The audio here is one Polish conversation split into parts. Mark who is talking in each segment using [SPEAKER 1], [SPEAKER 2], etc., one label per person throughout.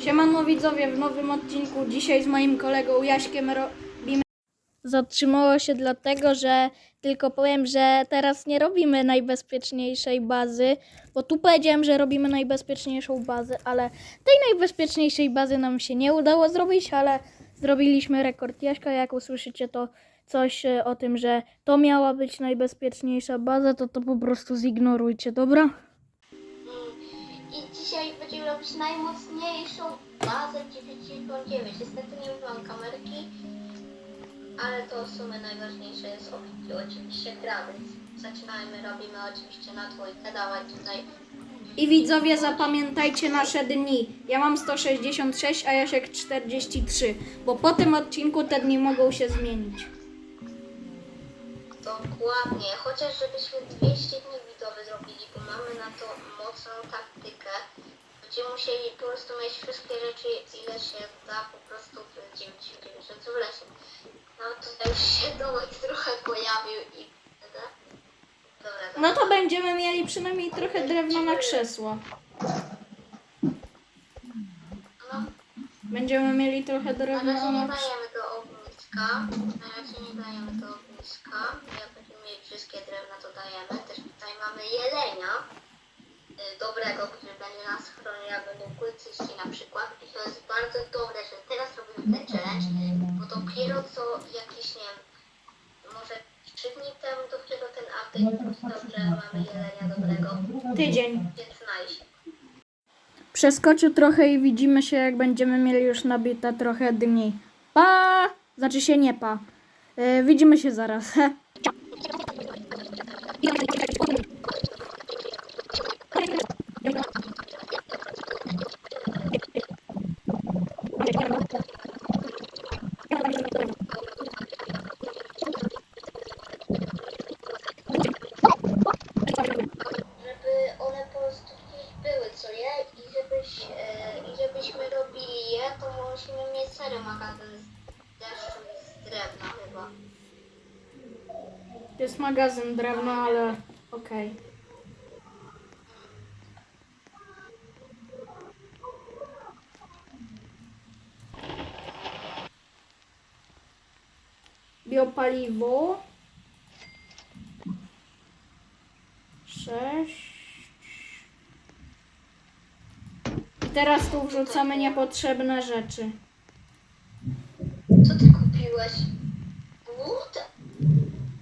[SPEAKER 1] Siemano widzowie w nowym odcinku. Dzisiaj z moim kolegą Jaśkiem robimy. Zatrzymało się dlatego, że tylko powiem, że teraz nie robimy najbezpieczniejszej bazy, bo tu powiedziałem, że robimy najbezpieczniejszą bazę, ale tej najbezpieczniejszej bazy nam się nie udało zrobić, ale zrobiliśmy rekord Jaśka. Jak usłyszycie to coś e, o tym, że to miała być najbezpieczniejsza baza, to to po prostu zignorujcie, dobra?
[SPEAKER 2] I dzisiaj będziemy robić najmocniejszą bazę 99. Niestety nie mam kamerki, ale to w sumie najważniejsze jest o- oczywiście gra, więc zaczynajmy, robimy oczywiście na dwójkę, dawaj tutaj.
[SPEAKER 1] I widzowie, zapamiętajcie nasze dni. Ja mam 166, a Jasiek 43, bo po tym odcinku te dni mogą się zmienić.
[SPEAKER 2] Dokładnie, chociaż żebyśmy 200 dni widowy zrobili, bo mamy na to mocną taktykę. Będziemy musieli po prostu mieć wszystkie rzeczy, ile się da po prostu w 99 rzeczy w lesie. No tutaj już się domek trochę pojawił i... Dobra, dobra.
[SPEAKER 1] No to będziemy mieli przynajmniej trochę drewna na krzesła.
[SPEAKER 2] No,
[SPEAKER 1] Będziemy mieli trochę
[SPEAKER 2] na
[SPEAKER 1] drewna
[SPEAKER 2] razie nie
[SPEAKER 1] na
[SPEAKER 2] dajemy do ogniska. Na razie nie dajemy do ogniska. Jak będziemy mieli wszystkie drewna, to dajemy. Też tutaj mamy jelenia dobrego, który będzie nas chronił, jak będą kultyści na przykład. I to jest bardzo dobre, że teraz robimy ten challenge, bo dopiero co jakieś, nie wiem, może 3 dni temu dopiero ten update powstał, że mamy jelenia dobrego.
[SPEAKER 1] Tydzień.
[SPEAKER 2] Więc nice.
[SPEAKER 1] Przeskoczył trochę i widzimy się, jak będziemy mieli już nabite trochę dni. Pa! Znaczy się nie pa. Yy, widzimy się zaraz.
[SPEAKER 2] magazyn drewna,
[SPEAKER 1] ale okej. Biopaliwo. Sześć. I teraz tu wrzucamy niepotrzebne rzeczy.
[SPEAKER 2] Co ty kupiłeś? Wód?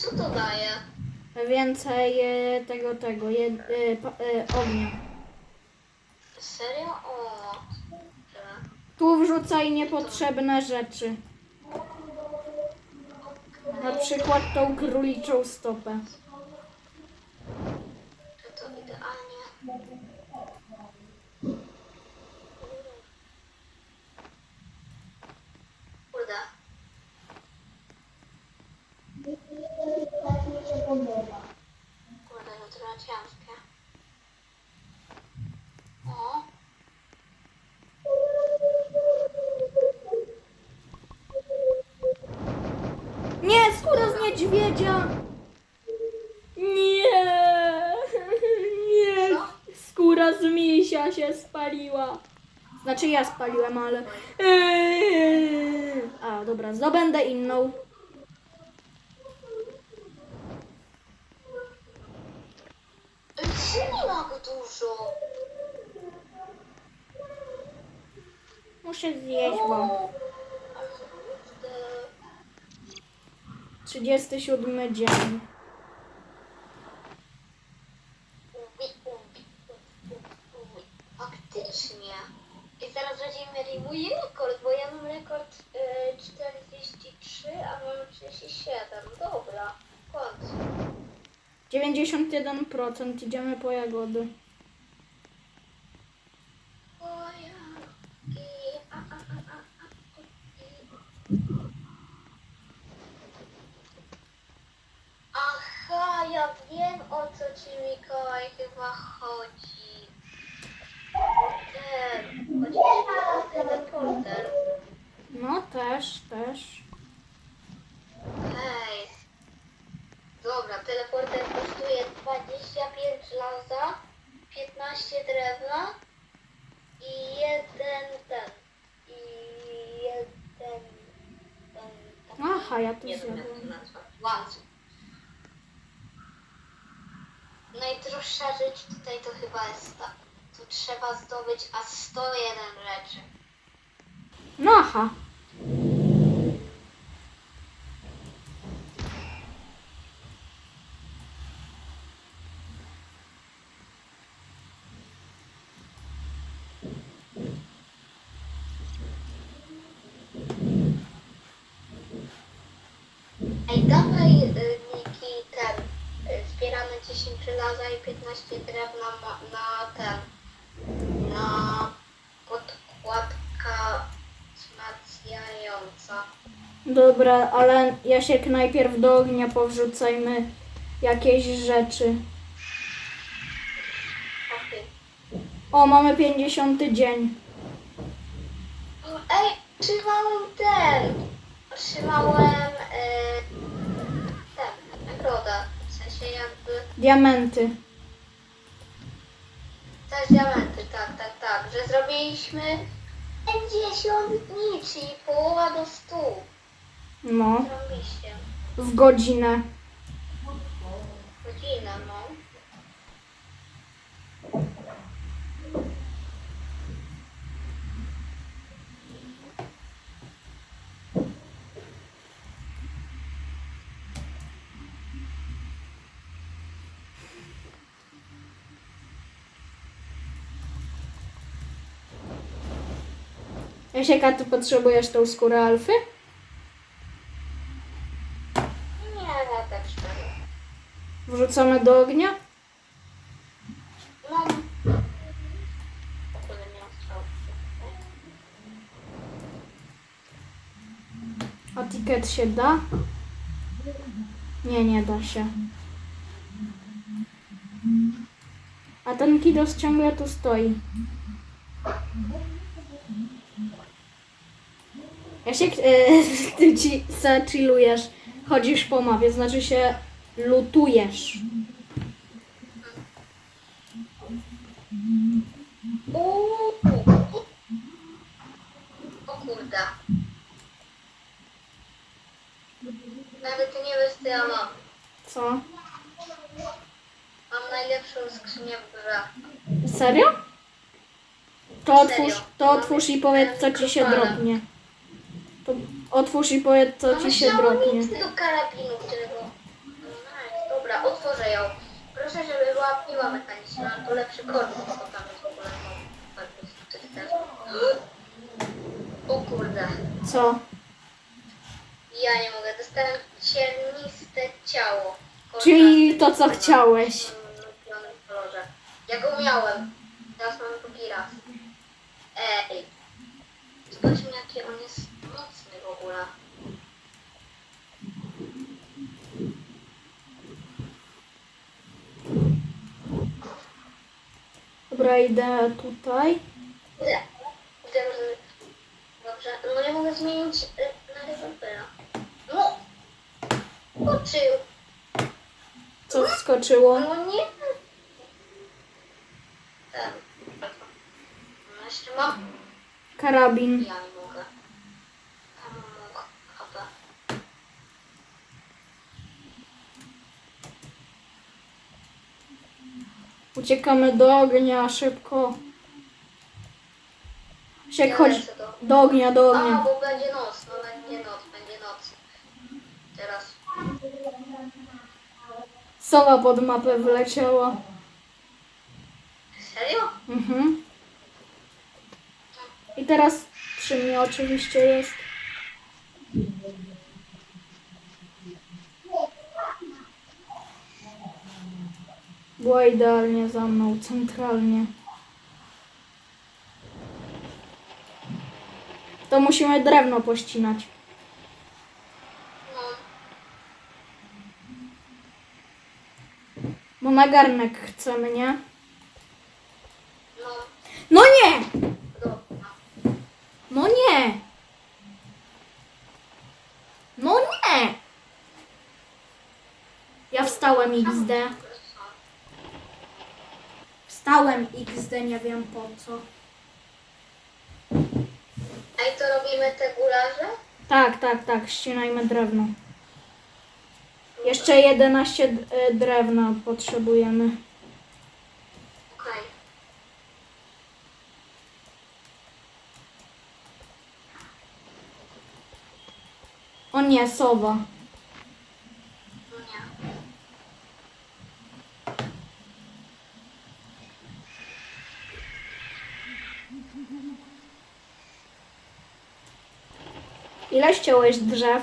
[SPEAKER 2] Co to daje?
[SPEAKER 1] Więcej e, tego, tego, je, e, pa, e, ognia.
[SPEAKER 2] Serio? O.
[SPEAKER 1] Tu wrzucaj niepotrzebne rzeczy. Na przykład tą króliczą stopę.
[SPEAKER 2] To to idealnie. Kurde. Kurde, to trochę ciężkie. O.
[SPEAKER 1] Nie, skóra z niedźwiedzia! Nie! Nie! Skóra z misia się spaliła. Znaczy ja spaliłem, ale... A, dobra, zdobędę inną.
[SPEAKER 2] Ej, nie ma go dużo.
[SPEAKER 1] Muszę zjeść, bo...
[SPEAKER 2] Kurde.
[SPEAKER 1] 37 dzień.
[SPEAKER 2] Faktycznie. I zaraz będziemy mój rekord, bo ja mam rekord y, 43, a mam 37. Dobra, końcu.
[SPEAKER 1] 91% idziemy po jagody.
[SPEAKER 2] teleporter kosztuje 25 żelaza, 15 drewna i jeden ten.
[SPEAKER 1] I jeden
[SPEAKER 2] ten. Taki, Aha, ja to
[SPEAKER 1] nie
[SPEAKER 2] wiem, jak Najdroższa rzecz tutaj to chyba jest ta. Tu trzeba zdobyć aż 101 rzeczy.
[SPEAKER 1] No aha.
[SPEAKER 2] Dawaj y, Niki ten. Y, zbieramy 10 żelaza i 15 drewna na, ten. Na podkładka wzmacniająca.
[SPEAKER 1] Dobra, ale Jasiek najpierw do ognia powrzucajmy jakieś rzeczy. O, mamy 50 dzień.
[SPEAKER 2] Ej, otrzymałem ten. Otrzymałem y, ten, nagrodę. W sensie jakby.
[SPEAKER 1] Diamenty.
[SPEAKER 2] Też diamenty, tak, tak, tak. Że zrobiliśmy 50 dni, czyli połowa do 100.
[SPEAKER 1] No,
[SPEAKER 2] Zrobiliście.
[SPEAKER 1] w godzinę.
[SPEAKER 2] Godzinę, no.
[SPEAKER 1] Jasiek, a ty potrzebujesz tą skórę alfy?
[SPEAKER 2] Nie, ja tak szczerze.
[SPEAKER 1] Wrzucamy do ognia?
[SPEAKER 2] No. Nie.
[SPEAKER 1] A ticket się da? Nie, nie da się. A ten kidos ciągle tu stoi. Jasiek, e, ty ci zachillujesz, chodzisz po mapie, znaczy się lutujesz.
[SPEAKER 2] Uuu. O kurde. Nawet nie wiesz co ja mam.
[SPEAKER 1] Co?
[SPEAKER 2] Mam najlepszą skrzynię w grze.
[SPEAKER 1] Serio? To otwórz, to otwórz i powiedz, co ci się
[SPEAKER 2] Mikrofalem.
[SPEAKER 1] Otwórz i powiedz, co ci się dropnie.
[SPEAKER 2] amunicję do karabinu, którego... Nice, Dobra, otworzę ją. Proszę, żeby była piła mechaniczna, to lepszy korpus, bo tam jest w ogóle no, korpus, który też... O kurde.
[SPEAKER 1] Co?
[SPEAKER 2] Ja nie mogę, dostałem cierniste ciało.
[SPEAKER 1] Czyli to, co chciałeś.
[SPEAKER 2] W kolorze. Ja go miałem. Teraz mam drugi raz. Ej. Zobaczmy jaki on jest ogóle.
[SPEAKER 1] Dobra, idę tutaj.
[SPEAKER 2] Ile? Wiem, że... Dobrze. No nie mogę zmienić y, na rewolwera. No! Uczył.
[SPEAKER 1] Co wskoczyło?
[SPEAKER 2] No nie. No jeszcze mam.
[SPEAKER 1] Karabin.
[SPEAKER 2] Ja nie mogę. Ja mam mógł. HP.
[SPEAKER 1] Uciekamy do ognia, szybko. Siek,
[SPEAKER 2] Ja
[SPEAKER 1] chodź
[SPEAKER 2] lecę do-
[SPEAKER 1] do ognia, do
[SPEAKER 2] A,
[SPEAKER 1] ognia.
[SPEAKER 2] bo będzie noc, no będzie noc, będzie noc. Teraz.
[SPEAKER 1] Sowa pod mapę wleciała.
[SPEAKER 2] Serio?
[SPEAKER 1] Mhm. I teraz przy mnie oczywiście jest. Była idealnie za mną, centralnie. To musimy drewno pościnać. Bo na garnek chcemy, nie?
[SPEAKER 2] No.
[SPEAKER 1] Nie! No nie! No nie! Ja wstałem XD. Wstałem XD, nie wiem po co.
[SPEAKER 2] Ej, to robimy te gulaże?
[SPEAKER 1] Tak, tak, tak, ścinajmy drewno. Jeszcze 11 d- e, drewna potrzebujemy.
[SPEAKER 2] Okej.
[SPEAKER 1] O nie, sowa. Ile ściąłeś drzew?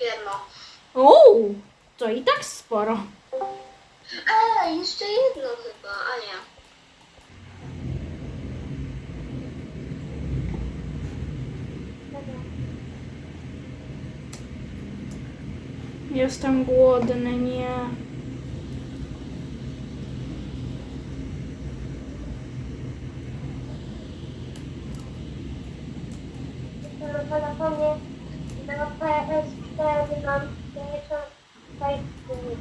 [SPEAKER 2] Jedno.
[SPEAKER 1] Uuu, to i tak sporo.
[SPEAKER 2] Ej, jeszcze jedno chyba, a nie.
[SPEAKER 1] Jestem głodny, nie.
[SPEAKER 3] na telefonie na PS4 mam 56 dni.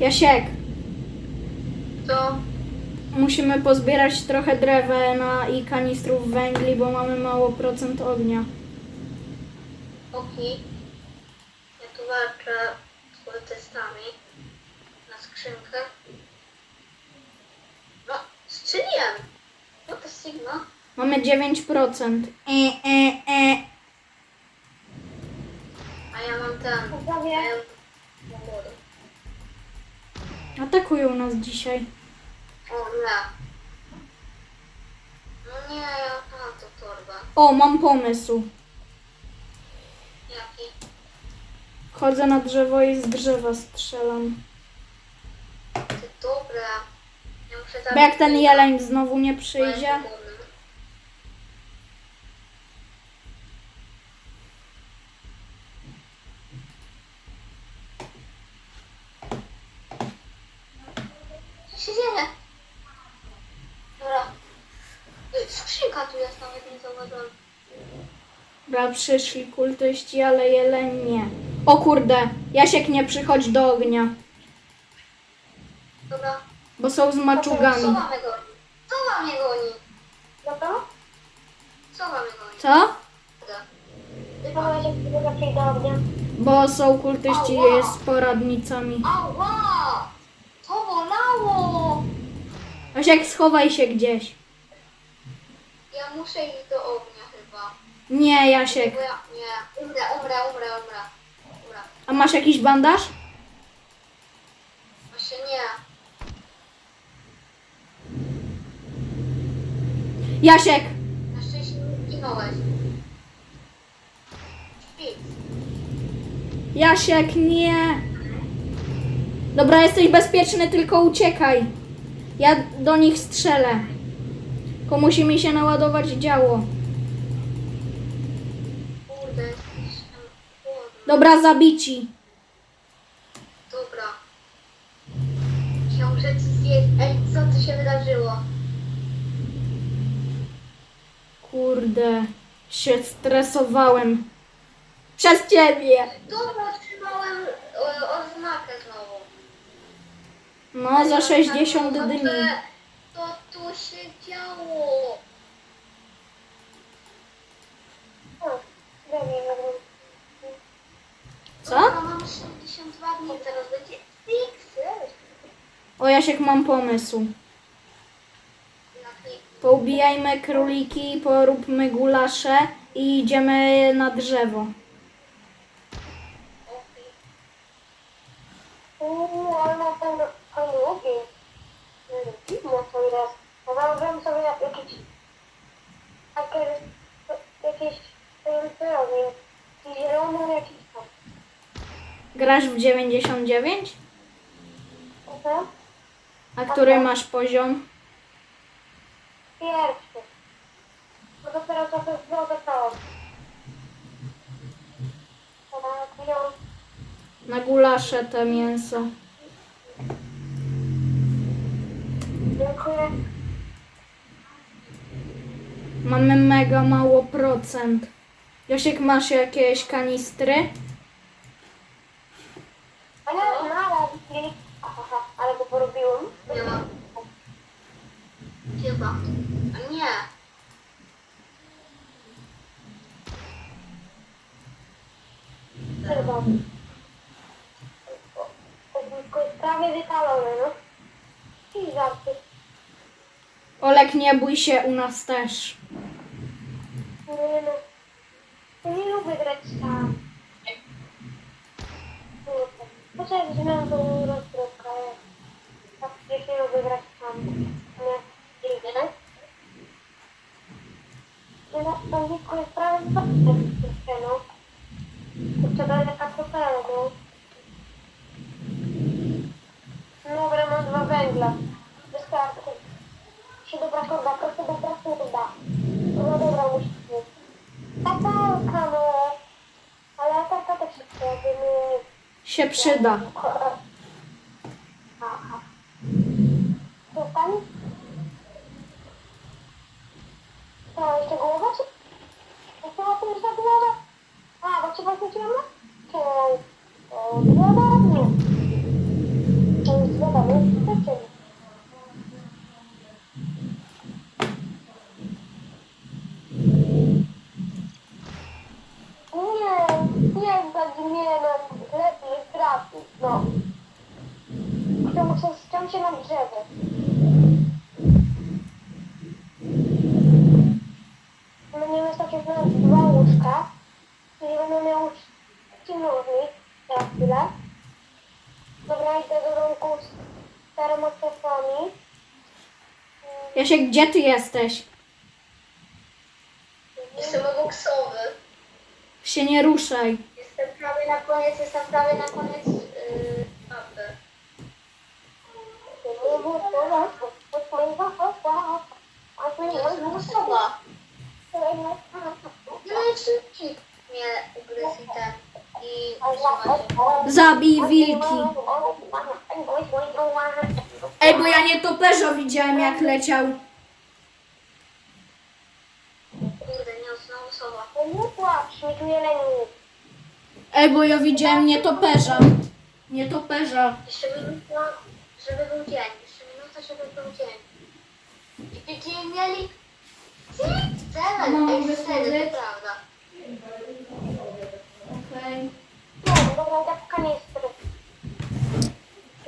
[SPEAKER 1] Jasiek, musimy pozbierać trochę drewna i kanistrów węgli, bo mamy mało procent ognia.
[SPEAKER 2] oki. Ja tu walczę z testami na skrzynkę. No, strzeliłem. No to Sigma.
[SPEAKER 1] Mamy 9%. E, e, e.
[SPEAKER 2] A ja mam ten.
[SPEAKER 3] Widzowie,
[SPEAKER 2] ja mam młody.
[SPEAKER 1] Atakują nas dzisiaj.
[SPEAKER 2] O nie. No nie, ja mam to torbę.
[SPEAKER 1] O, mam pomysł.
[SPEAKER 2] Jaki?
[SPEAKER 1] Chodzę na drzewo i z drzewa strzelam.
[SPEAKER 2] Ty dobra. Ja muszę
[SPEAKER 1] Bo jak ten jeleń znowu nie przyjdzie.
[SPEAKER 2] przyjdzie. Co się dzieje? Dobra. Skrzynka tu jest nawet nie zauważyłem.
[SPEAKER 1] Dobra, przyszli kultyści, ale jeleń nie. O kurde, Jasiek nie przychodź do ognia,
[SPEAKER 2] Dobra.
[SPEAKER 1] bo są z maczugami.
[SPEAKER 2] Sowa mnie goni. Sowa mnie goni.
[SPEAKER 3] to?
[SPEAKER 2] Sowa mnie goni.
[SPEAKER 1] Co?
[SPEAKER 2] Dobra.
[SPEAKER 3] Do.
[SPEAKER 1] Bo są kultyści
[SPEAKER 2] Ała.
[SPEAKER 1] z poradnicami.
[SPEAKER 2] Ała! To bolało!
[SPEAKER 1] Jasiek, schowaj się gdzieś.
[SPEAKER 2] Muszę iść do ognia chyba.
[SPEAKER 1] Nie, Jasiek.
[SPEAKER 2] Bo ja, nie, umrę, umrę, umrę, umrę. Umrę.
[SPEAKER 1] A masz jakiś bandaż?
[SPEAKER 2] Właśnie nie.
[SPEAKER 1] Jasiek,
[SPEAKER 2] Na szczęście nie zginąłeś. Śpic.
[SPEAKER 1] Jasiek, nie. Dobra, jesteś bezpieczny, tylko uciekaj. Ja do nich strzelę. Tylko musi mi się naładować działo.
[SPEAKER 2] Kurde, jestem głodny.
[SPEAKER 1] Dobra, zabici.
[SPEAKER 2] Dobra. Ja muszę coś zjeść. Ej, co tu się wydarzyło?
[SPEAKER 1] Kurde, się stresowałem. Przez ciebie.
[SPEAKER 2] Dobra, otrzymałem e, oznakę znowu.
[SPEAKER 1] No, za 60
[SPEAKER 2] No,
[SPEAKER 1] dni.
[SPEAKER 2] Tu się działo?
[SPEAKER 1] Co?
[SPEAKER 2] Mam 62 dni, teraz będzie fix.
[SPEAKER 1] O, Jasiek, mam pomysł. Poubijajmy króliki, poróbmy gulasze i idziemy na drzewo.
[SPEAKER 3] Uuu, ale ma ten fajny ogień. Dziwne to jest. Założyłem sobie jakiś... Takie... Jakieś... Pojęty ogień. I zielony jakiś tam.
[SPEAKER 1] Grasz w 99?
[SPEAKER 3] Mhm.
[SPEAKER 1] A który masz poziom?
[SPEAKER 3] Pierwszy. Bo dopiero całą. Teraz ją
[SPEAKER 1] Na gulasze te mięso.
[SPEAKER 3] Dziękuję.
[SPEAKER 1] Mamy mega mało procent. Josiek, masz jakieś kanistry?
[SPEAKER 3] A ja mała, Aha, ale go porobiłem.
[SPEAKER 2] Nie mam. Chyba. A nie.
[SPEAKER 3] Chyba. Prawie wypalone, no. I żarty.
[SPEAKER 1] Olek, nie bój się, u nas też.
[SPEAKER 3] Cię. Nie, nie, nie, trafić, no. To muszę ściąć się na drzewo. Będziemy sobie znaleźć dwa łóżka, czyli będę miał ciemnownik za chwilę. Dobra, idę do domku z termosefami.
[SPEAKER 1] Jasiek, gdzie ty jesteś?
[SPEAKER 2] Jestem obok sowy.
[SPEAKER 1] Się nie ruszaj.
[SPEAKER 2] Jestem prawie na koniec, jestem prawie na koniec yy, mapy. Sowa. No i szybki mnie ugryzł ten. I.
[SPEAKER 1] Zabij wilki. Ej, bo ja nie toperza widziałem jak leciał.
[SPEAKER 2] Kurde, nie znowu sowa.
[SPEAKER 3] Nie płacz, mi tu jeleni.
[SPEAKER 1] Ej, bo ja widziałem nietoperza. Nietoperza.
[SPEAKER 2] Żeby był żeby był dzień. I będziemy mieli Ej,
[SPEAKER 1] wychodzić?
[SPEAKER 2] cele, to prawda.
[SPEAKER 1] Okej.
[SPEAKER 3] No, dobra, idę po kanistry.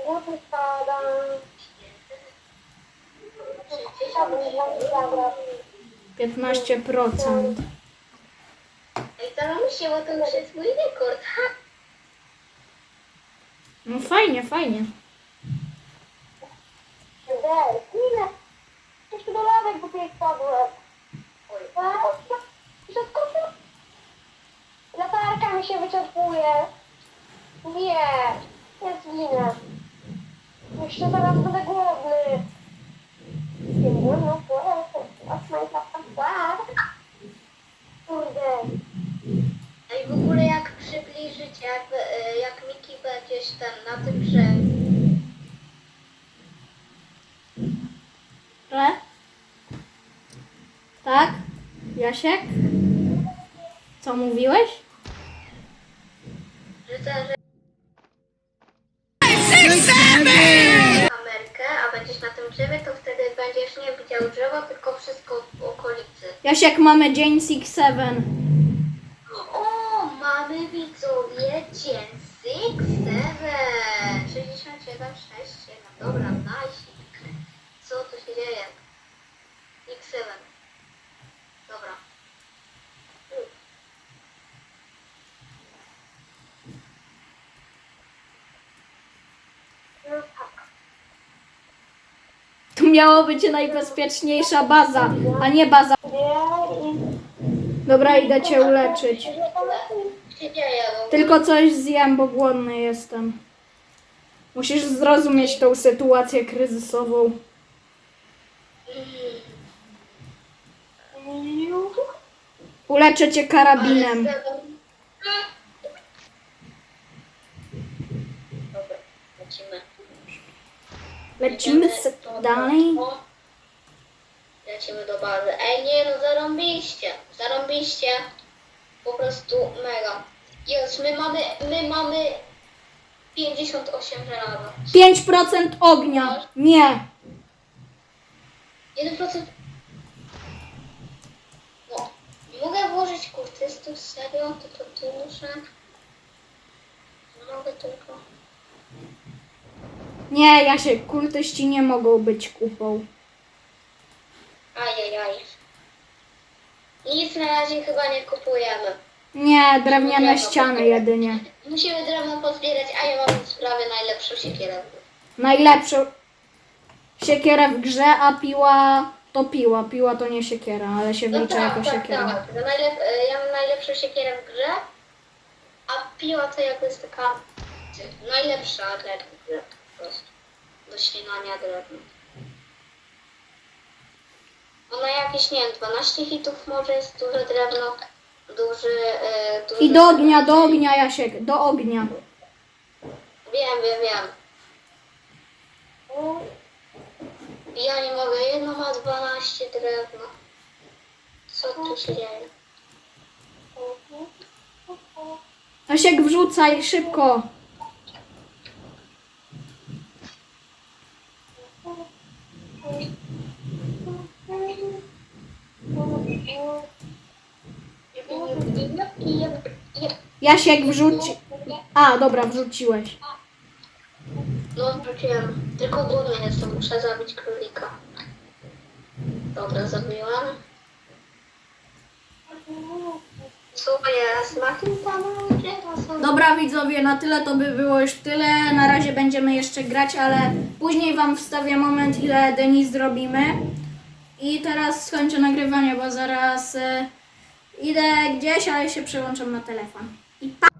[SPEAKER 3] Głupy spada. Zabrać.
[SPEAKER 1] 15%.
[SPEAKER 2] Ej, staramy się, bo to już jest mój rekord. Ha!
[SPEAKER 1] No fajnie, fajnie.
[SPEAKER 3] Ej, ile? Jeszcze do lawek do tej wpadłem. Przeskoczył. Latarka mi się wyczerpuje. Nie, nie zginę. Jeszcze zaraz będę głodny. Kurde.
[SPEAKER 2] Ej, w ogóle jak przybliżycie, jak, e, jak Miki będziesz tam na tym drzewie.
[SPEAKER 1] Że? Tak? Jasiek? Co mówiłeś?
[SPEAKER 2] że to, że kamerkę, a będziesz na tym drzewie, to wtedy będziesz nie widział drzewa, tylko wszystko w okolicy.
[SPEAKER 1] Jasiek, mamy dzień 6-7.
[SPEAKER 2] O, mamy widzowie dzień 6, 7, 67, 6, 7. Dobra, nice. Co tu się dzieje? X7. Dobra.
[SPEAKER 3] No tak.
[SPEAKER 1] Tu miało być najbezpieczniejsza baza, a nie baza. Dobra, idę cię uleczyć. Tylko coś zjem, bo głodny jestem. Musisz zrozumieć tą sytuację kryzysową. Uleczę cię karabinem.
[SPEAKER 2] Dobra, lecimy.
[SPEAKER 1] Lecimy se dalej.
[SPEAKER 2] Lecimy do bazy. Ej, nie no, zarąbiście. Zarąbiście. Po prostu mega. Jest, my mamy, my mamy 58 żelaza.
[SPEAKER 1] 5% ognia. Nie.
[SPEAKER 2] 1%. No, nie mogę włożyć kultystów, serio? To to. Nie mogę tylko.
[SPEAKER 1] Nie, ja się, kultyści nie mogą być kupą.
[SPEAKER 2] Ajajaj. Nic na razie chyba nie kupujemy.
[SPEAKER 1] Nie, drewniane ściany jedynie.
[SPEAKER 2] Musimy drewno pozbierać, a ja mam sprawy najlepszą siekierę.
[SPEAKER 1] Najlepszą siekierę w grze, a piła to piła. Piła to nie siekiera, ale się
[SPEAKER 2] No
[SPEAKER 1] wlicza
[SPEAKER 2] tak,
[SPEAKER 1] jako
[SPEAKER 2] tak,
[SPEAKER 1] siekiera.
[SPEAKER 2] tak. No najlep- e, ja mam najlepszą siekierę w grze, a piła to jakby jest taka najlepsza grze po prostu. Do ścinania drewna. Ona jakieś, nie wiem, 12 hitów może jest duże drewno, duży... E, duży
[SPEAKER 1] I do ognia, do ognia, Jasiek, do ognia.
[SPEAKER 2] Wiem, wiem, wiem. Ja nie mogę, jedno ma 12 drewna. Co tu się dzieje?
[SPEAKER 1] Jasiek, wrzucaj szybko. Jasiek, wrzuć. A, dobra, wrzuciłeś.
[SPEAKER 2] No, wróciłem. Tylko głodny jestem, muszę zabić królika. Dobra, zabiłam.
[SPEAKER 1] Dobra widzowie, na tyle to by było już tyle. Na razie będziemy jeszcze grać, ale później wam wstawię moment, ile Denis zrobimy. I teraz skończę nagrywanie, bo zaraz e, idę gdzieś, ale się przełączam na telefon. I pa!